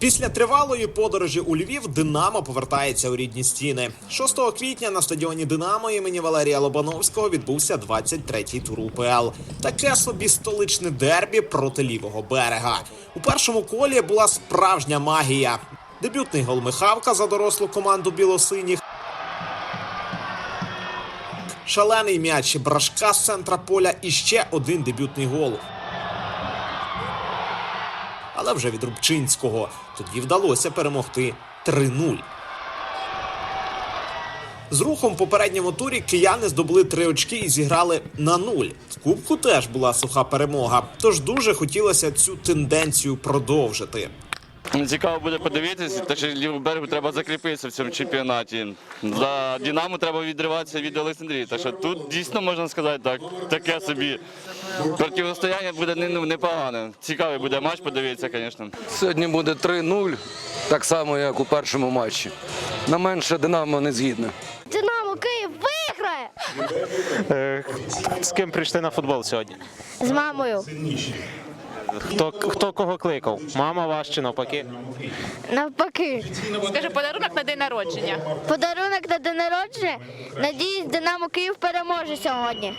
Після тривалої подорожі у Львів Динамо повертається у рідні стіни. 6 квітня на стадіоні Динамо імені Валерія Лобановського відбувся 23-й тур УПЛ. Таке собі столичне дербі проти лівого берега. У першому колі була справжня магія. Дебютний гол Михавка за дорослу команду білосиніх. Шалений м'яч брашка з центра поля і ще один дебютний гол. Але вже від Рубчинського. Тоді вдалося перемогти 3-0. З рухом в попередньому турі кияни здобули три очки і зіграли на нуль. В кубку теж була суха перемога, тож дуже хотілося цю тенденцію продовжити. Цікаво буде подивитися, так що лівий берег треба закріпитися в цьому чемпіонаті. За Динамо треба відриватися від Олександрії. Так що тут дійсно можна сказати так, таке собі. Противостояння буде ну, непогане. Цікавий буде матч, подивитися, звісно. Сьогодні буде 3-0, так само, як у першому матчі. На менше Динамо не згідне. Динамо Київ виграє Е, З ким прийшли на футбол сьогодні? з мамою. Хто, хто кого кликав? Мама ваш чи навпаки? Навпаки, Скажи, подарунок на день народження. подарунок на день народження. Надіюсь, Динамо Київ переможе сьогодні.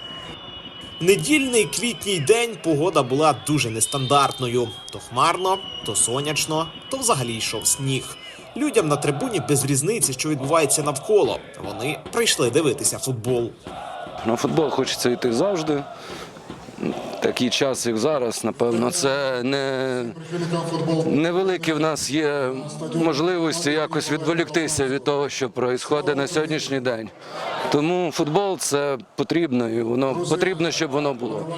Недільний квітній день погода була дуже нестандартною: то хмарно, то сонячно, то взагалі йшов сніг. Людям на трибуні без різниці, що відбувається навколо. Вони прийшли дивитися футбол. На футбол хочеться йти завжди. Такий час, як зараз, напевно, це не невеликі в нас є можливості якось відволіктися від того, що відбувається на сьогоднішній день. Тому футбол це потрібно, і воно потрібно, щоб воно було.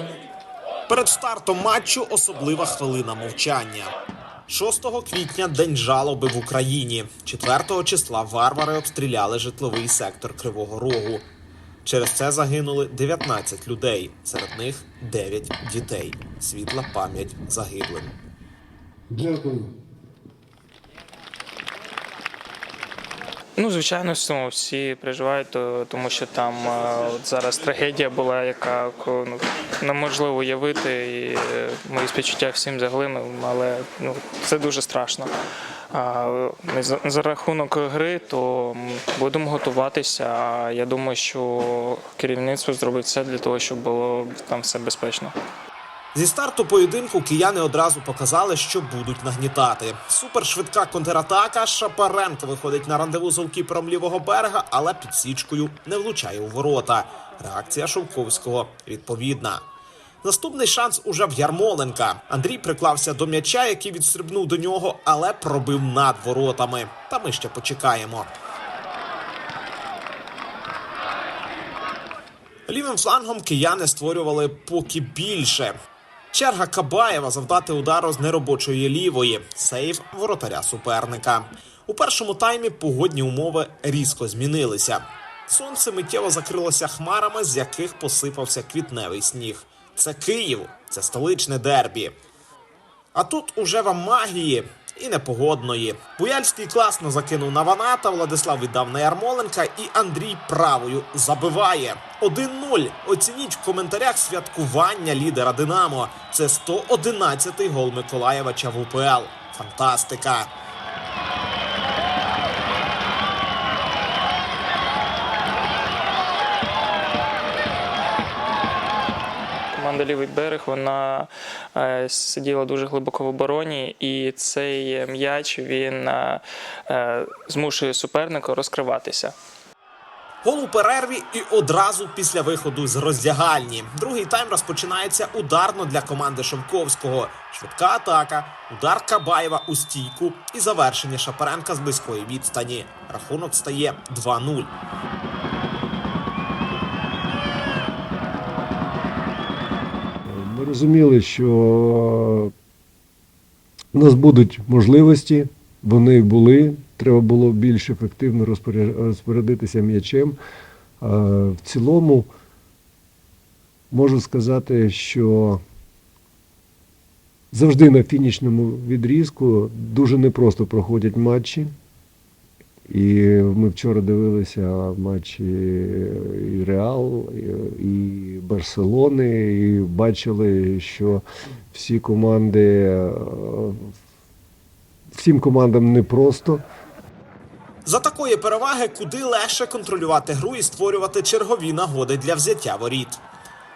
Перед стартом матчу особлива хвилина мовчання. 6 квітня день жалоби в Україні. 4 числа варвари обстріляли житловий сектор Кривого Рогу. Через це загинули 19 людей, серед них 9 дітей. Світла пам'ять загиблим. Дякую. Ну, звичайно, сумно. всі переживають, тому що там е, от зараз трагедія була, яка ну, неможливо уявити. І е, мої співчуття всім загалом, але ну, це дуже страшно. За, рахунок гри, то будемо готуватися. Я думаю, що керівництво зробить все для того, щоб було там все безпечно. Зі старту поєдинку кияни одразу показали, що будуть нагнітати. Супершвидка контратака. Шапаренко виходить на рандеву з голкіпером лівого берега, але підсічкою не влучає у ворота. Реакція Шовковського відповідна. Наступний шанс уже в Ярмоленка. Андрій приклався до м'яча, який відстрибнув до нього, але пробив над воротами. Та ми ще почекаємо. Лівим флангом кияни створювали поки більше. Черга Кабаєва завдати удару з неробочої лівої. Сейв воротаря суперника. У першому таймі погодні умови різко змінилися. Сонце миттєво закрилося хмарами, з яких посипався квітневий сніг. Це Київ, це столичне дербі. А тут уже вам магії і непогодної. Буяльський класно закинув на Ваната, Владислав віддав на Ярмоленка і Андрій правою забиває. 1-0. Оцініть в коментарях святкування лідера Динамо. Це 111-й гол Миколаєвича в УПЛ. Фантастика! Команда Лівий берег вона е, сиділа дуже глибоко в обороні, і цей м'яч він е, е, змушує суперника розкриватися. Гол у перерві і одразу після виходу з роздягальні. Другий тайм розпочинається ударно для команди Шовковського. Швидка атака, удар Кабаєва у стійку і завершення Шапаренка з близької відстані. Рахунок стає 2-0. Ми розуміли, що у нас будуть можливості, вони були. Треба було більш ефективно розпоря- розпорядитися м'ячем. В цілому можу сказати, що завжди на фінішному відрізку дуже непросто проходять матчі. І ми вчора дивилися матчі і Реал, і- Барселони, і бачили, що всі команди е, всім командам непросто. За такої переваги куди легше контролювати гру і створювати чергові нагоди для взяття воріт.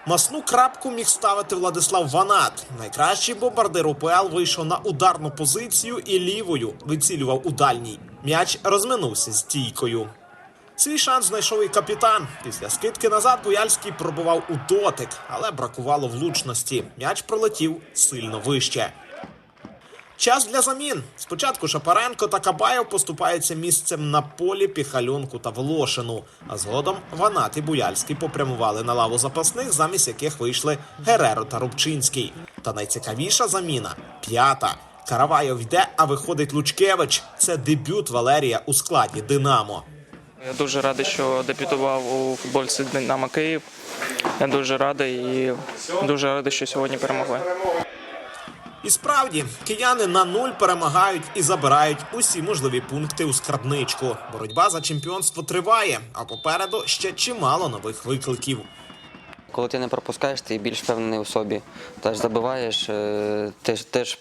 Масну крапку міг ставити Владислав Ванат. Найкращий бомбардир УПЛ вийшов на ударну позицію і лівою вицілював у дальній. М'яч розминувся з тійкою. Свій шанс знайшов і капітан. Після скидки назад Буяльський пробував у дотик, але бракувало влучності. М'яч пролетів сильно вище. Час для замін. Спочатку Шапаренко та Кабаєв поступаються місцем на полі Піхальонку та Волошину. А згодом Ванат і Буяльський попрямували на лаву запасних, замість яких вийшли Гереро та Рубчинський. Та найцікавіша заміна п'ята. Каравайов йде, а виходить Лучкевич. Це дебют Валерія у складі Динамо. Я дуже радий, що дебютував у футбольці Динамо Київ. Я дуже радий і дуже радий, що сьогодні перемогли. І справді, кияни на нуль перемагають і забирають усі можливі пункти у скарбничку. Боротьба за чемпіонство триває, а попереду ще чимало нових викликів. Коли ти не пропускаєш, ти більш впевнений у собі. Теж забиваєш, е, теж, теж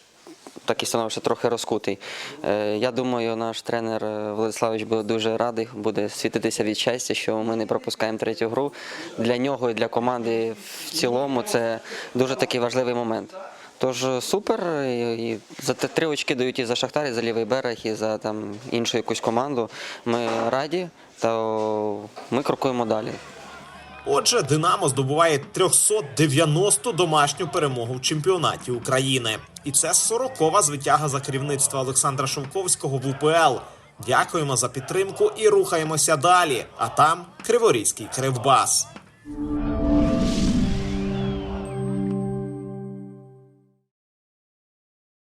так і становишся трохи розкутий. Е, Я думаю, наш тренер е, Владиславович буде дуже радий, буде світитися від щастя, що ми не пропускаємо третю гру. Для нього і для команди в цілому це дуже такий важливий момент. Тож е, супер, і, і за три очки дають і за Шахтар, і за лівий берег, і за там іншу якусь команду. Ми раді, то ми крокуємо далі. Отже, Динамо здобуває 390 домашню перемогу в чемпіонаті України. І це 40-ва звитяга за керівництва Олександра Шовковського в УПЛ. Дякуємо за підтримку і рухаємося далі. А там Криворізький Кривбас.